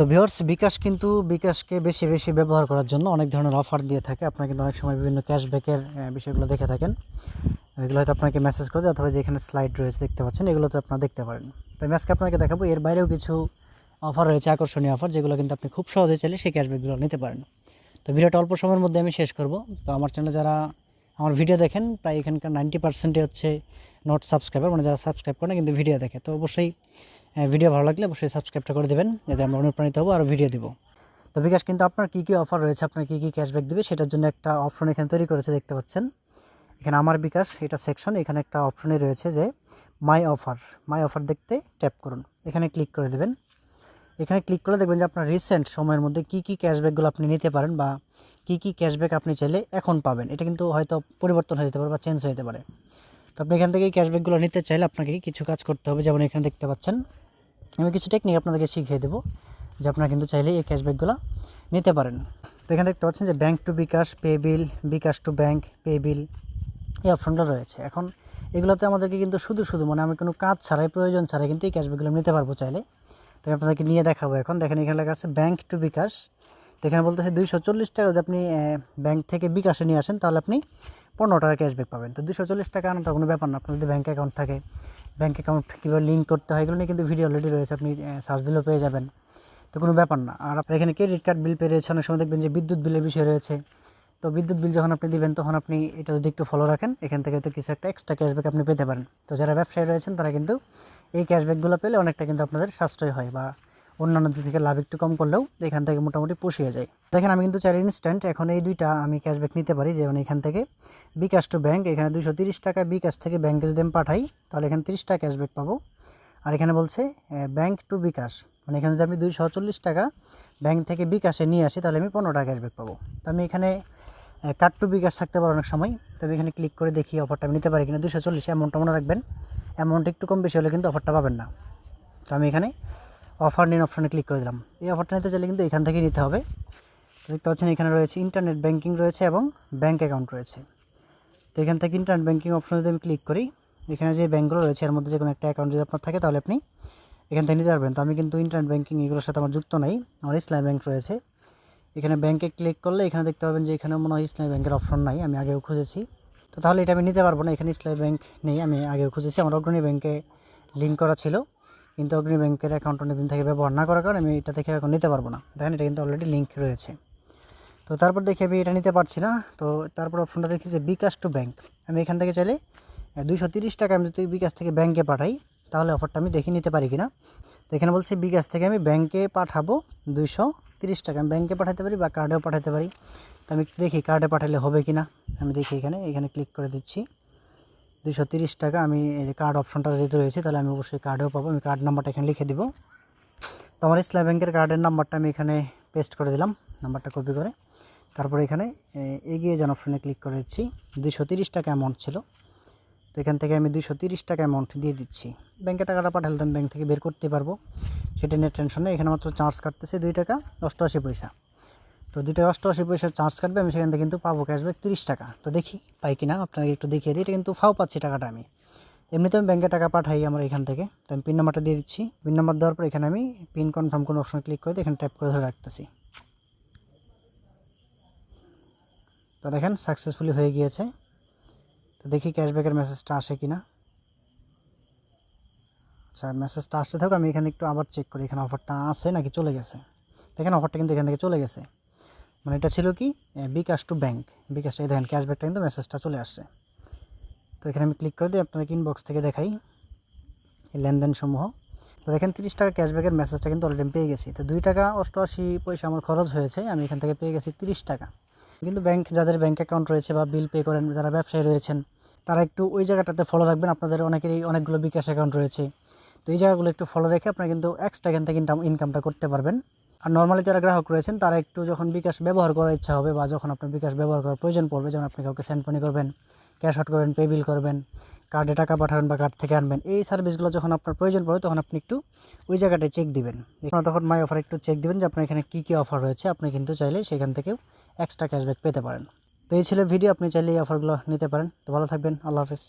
তো ভিওর্স বিকাশ কিন্তু বিকাশকে বেশি বেশি ব্যবহার করার জন্য অনেক ধরনের অফার দিয়ে থাকে। আপনারা কিন্তু অনেক সময় বিভিন্ন ক্যাশব্যাকের বিষয়গুলো দেখে থাকেন। এগুলো হয়তো আপনাকে মেসেজ করে দেয় অথবা যে এখানে স্লাইড রয়েছে দেখতে পাচ্ছেন এগুলো তো আপনারা দেখতে পারেন। তো আমি আজকে আপনাকে দেখাবো, এর বাইরেও কিছু অফার রয়েছে, আকর্ষণীয় অফার যেগুলো কিন্তু আপনি খুব সহজে চাইলে সেই ক্যাশব্যাকগুলো নিতে পারেন। তো ভিডিওটা অল্প সময়ের মধ্যে আমি শেষ করব। তো আমার চ্যানেলে যারা আমার ভিডিও দেখেন, প্রায় এখানকার নাইনটি পার্সেন্টই হচ্ছে নট সাবস্ক্রাইবার মানে যারা সাবস্ক্রাইব করে না কিন্তু ভিডিও দেখে, তো অবশ্যই ভিডিও ভালো লাগলে অবশ্যই সাবস্ক্রাইবটা করে দেবেন, যাতে আমরা অনুপ্রাণিত হব আর ভিডিও দেবো। তো বিকাশ, কিন্তু আপনার কী কী অফার রয়েছে, আপনার কী কী ক্যাশব্যাক দেবে, সেটার জন্য একটা অপশন এখানে তৈরি করেছে, দেখতে পাচ্ছেন। এখানে আমার বিকাশ, এটা সেকশন এখানে একটা অপশনে রয়েছে যে মাই অফার মাই অফার দেখতে ট্যাপ করুন। এখানে ক্লিক করে দেবেন। এখানে ক্লিক করে দেখবেন যে আপনার রিসেন্ট সময়ের মধ্যে কী কী ক্যাশব্যাকগুলো আপনি নিতে পারেন বা কী কী ক্যাশব্যাক আপনি চাইলে এখন পাবেন। এটা কিন্তু হয়তো পরিবর্তন হয়ে যেতে পারে বা চেঞ্জ হয়ে যেতে পারে। তো আপনি এখান থেকে ক্যাশব্যাকগুলো নিতে চাইলে আপনাকে কিছু কাজ করতে হবে, যেমন এখানে দেখতে পাচ্ছেন। আমি কিছু টেকনিক আপনাদেরকে শিখিয়ে দেবো, যে আপনারা কিন্তু চাইলে এই ক্যাশব্যাকগুলো নিতে পারেন। তো এখানে দেখতে পাচ্ছেন যে bank to bKash pay bill bKash to bank pay bill এই অপশনটা রয়েছে। এখন এগুলোতে আমাদেরকে কিন্তু শুধু শুধু মানে আমি কোনো কাজ ছাড়াই, প্রয়োজন ছাড়াই কিন্তু এই ক্যাশব্যাকগুলো নিতে পারব চাইলে। তো আমি আপনাদেরকে নিয়ে দেখাবো এখন। দেখেন এখানে লেখা আছে ব্যাংক টু বিকাশ। তো এখানে বলতেছে দুইশো চল্লিশ টাকা যদি আপনি ব্যাংক থেকে বিকাশে নিয়ে আসেন, তাহলে আপনি পনেরো টাকা ক্যাশব্যাক পাবেন। তো দুশো চল্লিশ টাকা আনাটা কোনো ব্যাপার না। আপনার যদি ব্যাঙ্ক অ্যাকাউন্ট থাকে ব্যাঙ্ক অ্যাকাউন্ট কীভাবে লিঙ্ক করতে হয়, এগুলো নিয়ে কিন্তু ভিডিও অলরেডি রয়েছে, আপনি সার্চ দিলেও পেয়ে যাবেন। তো কোনো ব্যাপার না। আর আপনার এখানে ক্রেডিট কার্ড বিল পেয়ে রয়েছে, অনেক সময় দেখবেন যে বিদ্যুৎ বিলের বিষয় রয়েছে। তো বিদ্যুৎ বিল যখন আপনি দিবেন, তখন আপনি এটা যদি একটু ফলো রাখেন, এখান থেকে তো কিছু একটা এক্সট্রা ক্যাশব্যাক আপনি পেতে পারেন। তো যারা ব্যবসায়ী রয়েছেন, তারা কিন্তু এই ক্যাশব্যাকগুলো পেলে অনেকটা কিন্তু আপনাদের সাশ্রয় হয় বা অন্যান্য দিক থেকে লাভ একটু কম করলেও এখান থেকে মোটামুটি পুষিয়ে যায়। দেখেন, আমি কিন্তু চাই ইনস্ট্যান্ট এখন এই দুইটা আমি ক্যাশব্যাক নিতে পারি, যেমন এখান থেকে বিকাশ টু ব্যাংক এখানে দুশো টাকা বিকাশ থেকে ব্যাঙ্কে যদি আমি পাঠাই, তাহলে এখানে তিরিশ টাকা ক্যাশব্যাক পাবো। আর এখানে বলছে ব্যাংক টু বিকাশ মানে এখানে যদি আমি দুইশো চল্লিশ টাকা ব্যাংক থেকে বিকাশে নিয়ে আসি, তাহলে আমি পনেরো টাকা ক্যাশব্যাক পাবো। তো আমি এখানে কার্ড টু বিকাশ থাকতে পারে অনেক সময় তবে এখানে ক্লিক করে দেখি অফারটা আমি নিতে পারি কিনা। দুশো চল্লিশ অ্যামাউন্টটা মনে রাখবেন অ্যামাউন্ট একটু কম বেশি হলে কিন্তু অফারটা পাবেন না। তো আমি এখানে অফার নিন, অপশানে ক্লিক করে দিলাম। এই অফারটা নিতে চাইলে কিন্তু এখান থেকেই নিতে হবে। দেখতে পাচ্ছেন এখানে রয়েছে ইন্টারনেট ব্যাংকিং রয়েছে এবং ব্যাঙ্ক অ্যাকাউন্ট রয়েছে। তো এখান থেকে ইন্টারনেট ব্যাঙ্কিং অপশন যদি আমি ক্লিক করি, এখানে যে ব্যাঙ্কগুলো রয়েছে, এর মধ্যে যে কোনো একটা অ্যাকাউন্ট যদি আপনার থাকে, তাহলে আপনি এখান থেকে নিতে পারবেন। তো আমি কিন্তু ইন্টারনেট ব্যাঙ্কিং এগুলোর সাথে আমার যুক্ত নাই, আমার ইসলাম ব্যাঙ্ক রয়েছে। এখানে ব্যাঙ্কে ক্লিক করলে এখানে দেখতে পাবেন যে এখানে মনে হয় ইসলামী ব্যাংকের অপশন নাই, আমি আগেও খুঁজেছি। তো তাহলে এটা আমি নিতে পারব না, এখানে ইসলামী ব্যাঙ্ক নেই, আমি আগেও খুঁজেছি, আমার অগ্রণী ব্যাংকে লিঙ্ক করা ছিল। কিন্তু অগ্রণী ব্যাংকের অ্যাকাউন্ট অনেকদিন থেকে ব্যবহার না করার কারণে আমি এটা থেকে এখন নিতে পারব না। দেখেন, এটা কিন্তু অলরেডি লিঙ্ক রয়েছে। তো তারপর দেখি আমি এটা নিতে পারছি না। তো তারপর অপশনটা দেখি যে বিকাশ টু ব্যাংক। আমি এখান থেকে চাইলে দুইশো তিরিশ টাকা আমি যদি বিকাশ থেকে ব্যাংকে পাঠাই, তাহলে অফারটা আমি দেখে নিতে পারি কিনা? তো এখানে বলছি বিকাশ থেকে আমি ব্যাংকে পাঠাবো দুইশো তিরিশ টাকা। আমি ব্যাংকে পাঠাতে পারি বা কার্ডেও পাঠাতে পারি। তো আমি দেখি কার্ডে পাঠালে হবে কি না আমি দেখি এখানে এখানে ক্লিক করে দিচ্ছি। তিরিশ টাকা আমি কার্ড অপশনটা যেহেতু রয়েছে, তাহলে আমি অবশ্যই কার্ডেও পাবো। আমি কার্ড নাম্বারটা এখানে লিখে দিব। তো আমার ইসলাম ব্যাংকের কার্ডের নাম্বারটা আমি এখানে পেস্ট করে দিলাম নাম্বারটা কপি করে। তারপরে এখানে এগিয়ে যান অপশনে ক্লিক করে দিচ্ছি। দুইশো তিরিশ টাকা অ্যামাউন্ট ছিল। তো এখান থেকে আমি তিরিশ টাকা অ্যামাউন্ট দিয়ে দিচ্ছি। ব্যাংকে টাকাটা পাঠালে তো আমি ব্যাংক থেকে বের করতে পারব। সেটা নিয়ে টেনশন নেই। এখানে মাত্র চার্জ কাটতেছে দুই টাকা, অষ্টআশি পয়সা। তো দুটো অষ্টআশি পয়সার চার্জ কাটবে, আমি সেখান থেকে কিন্তু পাবো ক্যাশব্যাক তিরিশ টাকা। তো দেখি, পাই কি না আপনাকে একটু দেখিয়ে দিই, এটা কিন্তু ফাও পাচ্ছি টাকাটা আমি। এমনিতে আমি ব্যাংকে টাকা পাঠাই আমার এখান থেকে। তো আমি পিন নাম্বারটা দিয়ে দিচ্ছি। পিন নাম্বার দেওয়ার পর এখানে আমি পিন কনফার্ম কোনো অপশনে ক্লিক করে এখানে ট্যাপ করে ধরে রাখতেছি। তো দেখেন সাকসেসফুলি হয়ে গিয়েছে। তো দেখি ক্যাশব্যাকের মেসেজটা আসে কি না আচ্ছা মেসেজটা আসতে থাকুক, আমি এখানে একটু আবার চেক করি, এখানে অফারটা আছে নাকি চলে গেছে? দেখেন অফারটা কিন্তু এখান থেকে চলে গেছে। মানে এটা ছিল কি? বিকাশ টু ব্যাঙ্ক বিকাশ, এই দেখেন ক্যাশব্যাকটা কিন্তু মেসেজটা চলে আসছে। তো এখানে আমি ক্লিক করে দিই আপনাকে ইনবক্স থেকে দেখাই এই লেনদেন সমূহ তো দেখেন, তিরিশ টাকা ক্যাশব্যাকের মেসেজটা কিন্তু অলরেডি পেয়ে গেছি। তো দুই টাকা অষ্টআশি পয়সা আমার খরচ হয়েছে, আমি এখান থেকে পেয়ে গেছি তিরিশ টাকা। কিন্তু ব্যাংক যাদের ব্যাংক অ্যাকাউন্ট রয়েছে বা বিল পে করেন, যারা ব্যবসায়ী রয়েছেন, তারা একটু ওই জায়গাটাতে ফলো রাখবেন। আপনাদের অনেকেরই অনেকগুলো বিকাশ অ্যাকাউন্ট রয়েছে। তো এই জায়গাগুলো একটু ফলো রেখে আপনারা কিন্তু এক্সট্রা এখান থেকে ইনকাম ইনকামটা করতে পারবেন। আর নর্মালি যারা গ্রাহক রয়েছেন, তারা একটু যখন বিকাশ ব্যবহার করার ইচ্ছা হবে বা যখন আপনার বিকাশ ব্যবহার করার প্রয়োজন পড়বে, যেমন আপনি কাউকে সেন্ড মানি করবেন ক্যাশ আউট করবেন পে বিল করবেন কার্ডে টাকা পাঠাবেন বা কার্ড থেকে আনবেন, এই সার্ভিসগুলো যখন আপনার প্রয়োজন পড়বে, তখন আপনি একটু ওই জায়গাটায় চেক দিবেন। আপনারা তখন মাই অফার একটু চেক দিবেন যে আপনার এখানে কী কী অফার রয়েছে। আপনি কিন্তু চাইলে সেখান থেকেও এক্সট্রা ক্যাশব্যাক পেতে পারেন। তো এই ছিল ভিডিও আপনি চাইলে এই অফারগুলো নিতে পারেন। তো ভালো থাকবেন, আল্লাহ হাফেজ।